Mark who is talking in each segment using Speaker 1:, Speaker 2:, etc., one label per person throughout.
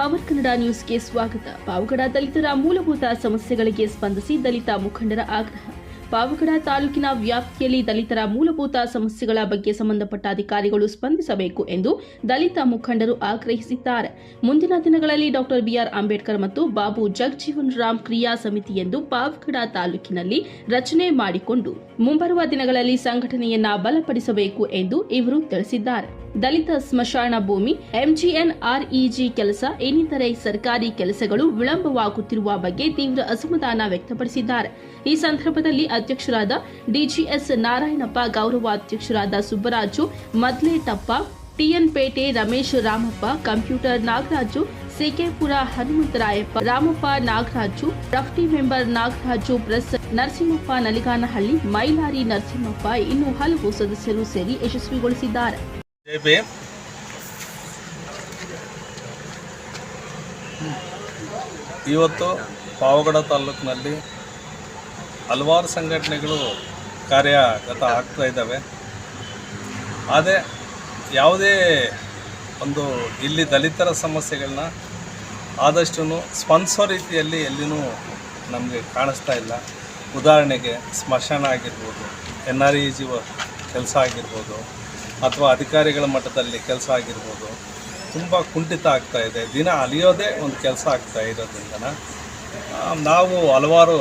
Speaker 1: Power Kannada ನ್ಯೂಸ್ಗೆ ಸ್ವಾಗತ. ಪಾವಗಡ ದಲಿತರ ಮೂಲಭೂತ ಸಮಸ್ಯೆಗಳಿಗೆ ಸ್ಪಂದಿಸಿ ದಲಿತ ಮುಖಂಡರ ಆಗ್ರಹ. ಪಾವಗಡ ತಾಲೂಕಿನ ವ್ಯಾಪ್ತಿಯಲ್ಲಿ ದಲಿತರ ಮೂಲಭೂತ ಸಮಸ್ಯೆಗಳ ಬಗ್ಗೆ ಸಂಬಂಧಪಟ್ಟ ಅಧಿಕಾರಿಗಳು ಸ್ಪಂದಿಸಬೇಕು ಎಂದು ದಲಿತ ಮುಖಂಡರು ಆಗ್ರಹಿಸಿದ್ದಾರೆ. ಮುಂದಿನ ದಿನಗಳಲ್ಲಿ ಡಾಕ್ಟರ್ ಬಿಆರ್ ಅಂಬೇಡ್ಕರ್ ಮತ್ತು ಬಾಬು ಜಗಜೀವನ್ ರಾಮ್ ಕ್ರಿಯಾ ಸಮಿತಿ ಎಂದು ಪಾವಗಡ ತಾಲೂಕಿನಲ್ಲಿ ರಚನೆ ಮಾಡಿಕೊಂಡು ಮುಂಬರುವ ದಿನಗಳಲ್ಲಿ ಸಂಘಟನೆಯನ್ನ ಬಲಪಡಿಸಬೇಕು ಎಂದು ಇವರು ತಿಳಿಸಿದ್ದಾರೆ. ದಲಿತ ಸ್ಮಶಾನ ಭೂಮಿ, ಎಂಜಿಎನ್ಆರ್ಇಜಿ ಕೆಲಸ ಇನ್ನಿತರೆ ಸರ್ಕಾರಿ ಕೆಲಸಗಳು ವಿಳಂಬವಾಗುತ್ತಿರುವ ಬಗ್ಗೆ ತೀವ್ರ ಅಸಮಾಧಾನ ವ್ಯಕ್ತಪಡಿಸಿದ್ದಾರೆ. ಈ ಸಂದರ್ಭದಲ್ಲಿ ಅಧ್ಯಕ್ಷರಾದ ಡಿಜಿಎಸ್ ನಾರಾಯಣಪ್ಪ, ಗೌರವಾಧ್ಯಕ್ಷರಾದ ಸುಬ್ಬರಾಜು ಮದ್ಲೇಟಪ್ಪ ಟಿಎನ್ ಪೇಟೆ ರಮೇಶ್ ರಾಮಪ್ಪ, ಕಂಪ್ಯೂಟರ್ ನಾಗರಾಜು, ಸಿಕೆಪುರ ಹನುಮಂತರಾಯಪ್ಪ, ರಾಮಪ್ಪ ನಾಗರಾಜು, ರಫ್ಟಿ ಮೆಂಬರ್ ನಾಗರಾಜು, ಪ್ರೆಸ್ ನರಸಿಂಹಪ್ಪ ನಲಿಗಾನಹಳ್ಳಿ, ಮೈಲಾರಿ ನರಸಿಂಹಪ್ಪ ಇನ್ನು ಹಲವು ಸದಸ್ಯರು ಸೇರಿ ಯಶಸ್ವಿಗೊಳಿಸಿದ್ದಾರೆ.
Speaker 2: ಇವತ್ತು ಪಾವಗಡ ತಾಲೂಕಿನಲ್ಲಿ ಹಲವಾರು ಸಂಘಟನೆಗಳು ಕಾರ್ಯಗತ ಆಗ್ತಾ ಇದ್ದಾವೆ. ಆದರೆ ಯಾವುದೇ ಒಂದು ಇಲ್ಲಿ ದಲಿತರ ಸಮಸ್ಯೆಗಳನ್ನ ಆದಷ್ಟು ಸ್ಪಂದಿಸೋ ರೀತಿಯಲ್ಲಿ ಎಲ್ಲಿನೂ ನಮಗೆ ಕಾಣಿಸ್ತಾ ಇಲ್ಲ. ಉದಾಹರಣೆಗೆ ಸ್ಮಶಾನ ಆಗಿರ್ಬೋದು ಎನ್ ಆರ್ ಇ ಜಿ ಕೆಲಸ ಆಗಿರ್ಬೋದು, ಅಥವಾ ಅಧಿಕಾರಿಗಳ ಮಟ್ಟದಲ್ಲಿ ಕೆಲಸ ಆಗಿರ್ಬೋದು, ತುಂಬ ಕುಂಠಿತ ಆಗ್ತಾ ಇದೆ. ದಿನ ಅಲಿಯೋದೇ ಒಂದು ಕೆಲಸ ಆಗ್ತಾ ಇರೋದ್ರಿಂದ ನಾವು ಹಲವಾರು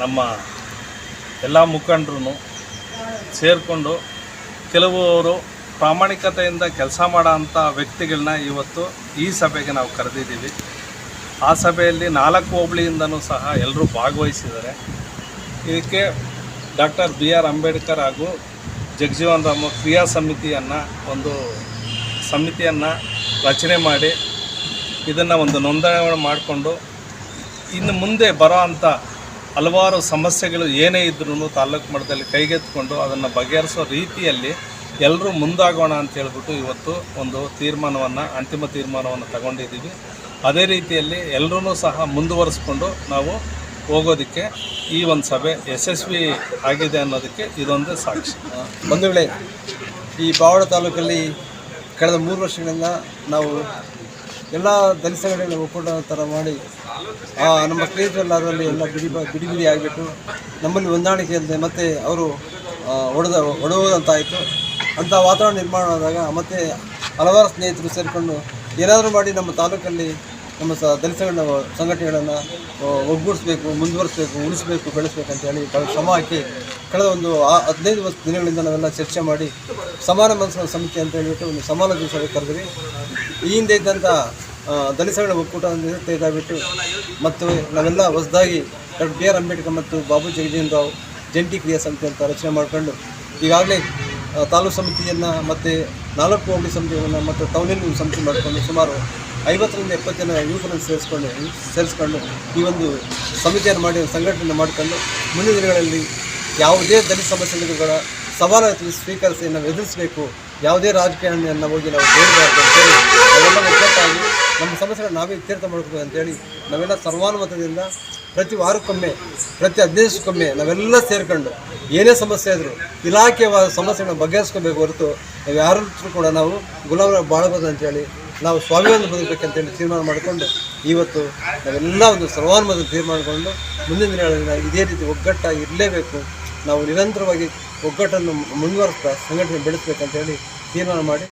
Speaker 2: ನಮ್ಮ ಎಲ್ಲ ಮುಖಂಡರು ಸೇರಿಕೊಂಡು ಕೆಲವರು ಪ್ರಾಮಾಣಿಕತೆಯಿಂದ ಕೆಲಸ ಮಾಡೋ ಅಂಥ ವ್ಯಕ್ತಿಗಳನ್ನ ಇವತ್ತು ಈ ಸಭೆಗೆ ನಾವು ಕರೆದಿದ್ದೀವಿ. ಆ ಸಭೆಯಲ್ಲಿ ನಾಲ್ಕು ಹೋಬಳಿಯಿಂದನೂ ಸಹ ಎಲ್ಲರೂ ಭಾಗವಹಿಸಿದ್ದಾರೆ. ಇದಕ್ಕೆ ಡಾಕ್ಟರ್ ಬಿ ಆರ್ ಅಂಬೇಡ್ಕರ್ ಹಾಗೂ ಜಗಜೀವನ್ ರಾಮ ಕ್ರಿಯಾ ಸಮಿತಿಯನ್ನು ಒಂದು ಸಮಿತಿಯನ್ನು ರಚನೆ ಮಾಡಿ ಇದನ್ನು ಒಂದು ನೋಂದಣಿ ಮಾಡಿಕೊಂಡು ಇನ್ನು ಮುಂದೆ ಬರೋ ಅಂಥ ಹಲವಾರು ಸಮಸ್ಯೆಗಳು ಏನೇ ಇದ್ರೂ ತಾಲೂಕು ಮಟ್ಟದಲ್ಲಿ ಕೈಗೆತ್ತಿಕೊಂಡು ಅದನ್ನು ಬಗೆಹರಿಸೋ ರೀತಿಯಲ್ಲಿ ಎಲ್ಲರೂ ಮುಂದಾಗೋಣ ಅಂತ ಹೇಳ್ಬಿಟ್ಟು ಇವತ್ತು ಒಂದು ತೀರ್ಮಾನವನ್ನು, ಅಂತಿಮ ತೀರ್ಮಾನವನ್ನು ತಗೊಂಡಿದ್ದೀವಿ. ಅದೇ ರೀತಿಯಲ್ಲಿ ಎಲ್ಲರೂ ಸಹ ಮುಂದುವರಿಸ್ಕೊಂಡು ನಾವು ಹೋಗೋದಕ್ಕೆ ಈ ಒಂದು ಸಭೆ ಯಶಸ್ವಿ ಆಗಿದೆ ಅನ್ನೋದಕ್ಕೆ ಇದೊಂದು ಸಾಕ್ಷಿ.
Speaker 3: ಬಂಧುಗಳೇ ಈ ಪಾವಡ ತಾಲೂಕಲ್ಲಿ ಕಳೆದ ಮೂರು ವರ್ಷಗಳಿಂದ ನಾವು ಎಲ್ಲ ದಲಿತ ಸಂಘಟನೆಗಳ ಒಕ್ಕೂಟ ಥರ ಮಾಡಿ ನಮ್ಮ ಸ್ನೇಹಿತರೆಲ್ಲ ಅದರಲ್ಲಿ ಎಲ್ಲ ಬಿಡಿ ಬಿಡಿ ಬಿಡಿ ಆಗಿಬಿಟ್ಟು ನಮ್ಮಲ್ಲಿ ಹೊಂದಾಣಿಕೆ ಇಲ್ಲದೆ ಮತ್ತು ಅವರು ಒಡೆದ ಒಡೆಯುವುದಂತಾಯಿತು ಅಂಥ ವಾತಾವರಣ ನಿರ್ಮಾಣ ಆದಾಗ ಮತ್ತು ಹಲವಾರು ಸ್ನೇಹಿತರು ಸೇರಿಕೊಂಡು ಏನಾದರೂ ಮಾಡಿ ನಮ್ಮ ತಾಲೂಕಲ್ಲಿ ನಮ್ಮ ಸ ದಲಿತ ಸಂಘಟನೆಗಳನ್ನು ಒಗ್ಗೂಡಿಸ್ಬೇಕು, ಮುಂದುವರಿಸಬೇಕು, ಉಳಿಸ್ಬೇಕು, ಬೆಳೆಸ್ಬೇಕು ಅಂತ ಹೇಳಿ ತಾವು ಶ್ರಮ ಹಾಕಿ ಕಳೆದ ಒಂದು ಹದಿನೈದು ವರ್ಷ ದಿನಗಳಿಂದ ನಾವೆಲ್ಲ ಚರ್ಚೆ ಮಾಡಿ ಸಮಾನ ಮನಸ್ಸಿನ ಸಮಿತಿ ಅಂತ ಹೇಳಿಬಿಟ್ಟು ಒಂದು ಸಮಾಲೋಚನೆ ಸಭೆ ಕರೆದ್ರಿ ಈ ಹಿಂದೆ ಇದ್ದಂಥ ದಲಿತ ಸಂಘಟನೆ ಒಕ್ಕೂಟ ತೆಗೆದಾಗ್ಬಿಟ್ಟು ಮತ್ತು ನಾವೆಲ್ಲ ಹೊಸದಾಗಿ ಡಾಕ್ಟರ್ ಬಿ ಆರ್ ಅಂಬೇಡ್ಕರ್ ಮತ್ತು ಬಾಬು ಜಗಜೀವನ್ ರಾವ್ ಜಂಟಿ ಕ್ರಿಯಾ ಸಮಿತಿ ಅಂತ ರಚನೆ ಮಾಡಿಕೊಂಡು ಈಗಾಗಲೇ ತಾಲೂಕು ಸಮಿತಿಯನ್ನು ಮತ್ತು ನಾಲ್ಕು ಹೋಬಳಿ ಸಮಿತಿಗಳನ್ನು ಮತ್ತು ಟೌನಿನ ಸಮಿತಿ ಮಾಡಿಕೊಂಡು ಸುಮಾರು ಐವತ್ತರಿಂದ ಎಪ್ಪತ್ತು ಜನ ಯುವಕರನ್ನು ಸೇರಿಸ್ಕೊಂಡು ಸೇರಿಸ್ಕೊಂಡು ಈ ಒಂದು ಸಮಿತಿಯನ್ನು ಮಾಡಿ ಸಂಘಟನೆ ಮಾಡಿಕೊಂಡು ಮುಂದಿನ ದಿನಗಳಲ್ಲಿ ಯಾವುದೇ ದಲಿತ ಸಮಸ್ಯೆಗಳ ಸವಾಲನ್ನು ಸ್ವೀಕರಿಸಿ, ನಾವು ಎದುರಿಸಬೇಕು, ಯಾವುದೇ ರಾಜಕಾರಣಿಯನ್ನು ಹೋಗಿ ನಾವು ಬೇಡಬಾರ್ದು ಅಂತೇಳಿ ನಾವೆಲ್ಲ ಒಗ್ಗಟ್ಟಾಗಿ ನಮ್ಮ ಸಮಸ್ಯೆಗಳನ್ನ ನಾವೇ ಇತ್ಯರ್ಥ ಮಾಡ್ಕೋಬೇಕು ಅಂತೇಳಿ ನಾವೆಲ್ಲ ಸರ್ವಾನುಮತದಿಂದ ಪ್ರತಿ ವಾರಕ್ಕೊಮ್ಮೆ, ಪ್ರತಿ ಅಧ್ಯಕ್ಷಕ್ಕೊಮ್ಮೆ ನಾವೆಲ್ಲ ಸೇರಿಕೊಂಡು ಏನೇ ಸಮಸ್ಯೆ ಆದರೂ ಇಲಾಖೆಯ ಸಮಸ್ಯೆಗಳನ್ನ ಬಗೆಹರಿಸ್ಕೋಬೇಕು ಹೊರತು ನಾವು ಯಾರೂ ಕೂಡ ನಾವು ಗುಲಾಮರ ಬಾಳಬಹುದು ಅಂತೇಳಿ ನಾವು ಸ್ವಾಭಿಮಾನ ಬದುಕಬೇಕಂತೇಳಿ ತೀರ್ಮಾನ ಮಾಡಿಕೊಂಡು ಇವತ್ತು ನಾವೆಲ್ಲ ಒಂದು ಸರ್ವಾನುಮತ ತೀರ್ಮಾನಕೊಂಡು ಮುಂದಿನ ದಿನಗಳಲ್ಲಿ ಇದೇ ರೀತಿ ಒಗ್ಗಟ್ಟಾಗಿ ಇರಲೇಬೇಕು. ನಾವು ನಿರಂತರವಾಗಿ ಒಗ್ಗಟ್ಟನ್ನು ಮುಂದುವರಿಸ್ತಾ ಸಂಘಟನೆ ಬೆಳೆಸಬೇಕಂತೇಳಿ ತೀರ್ಮಾನ ಮಾಡಿ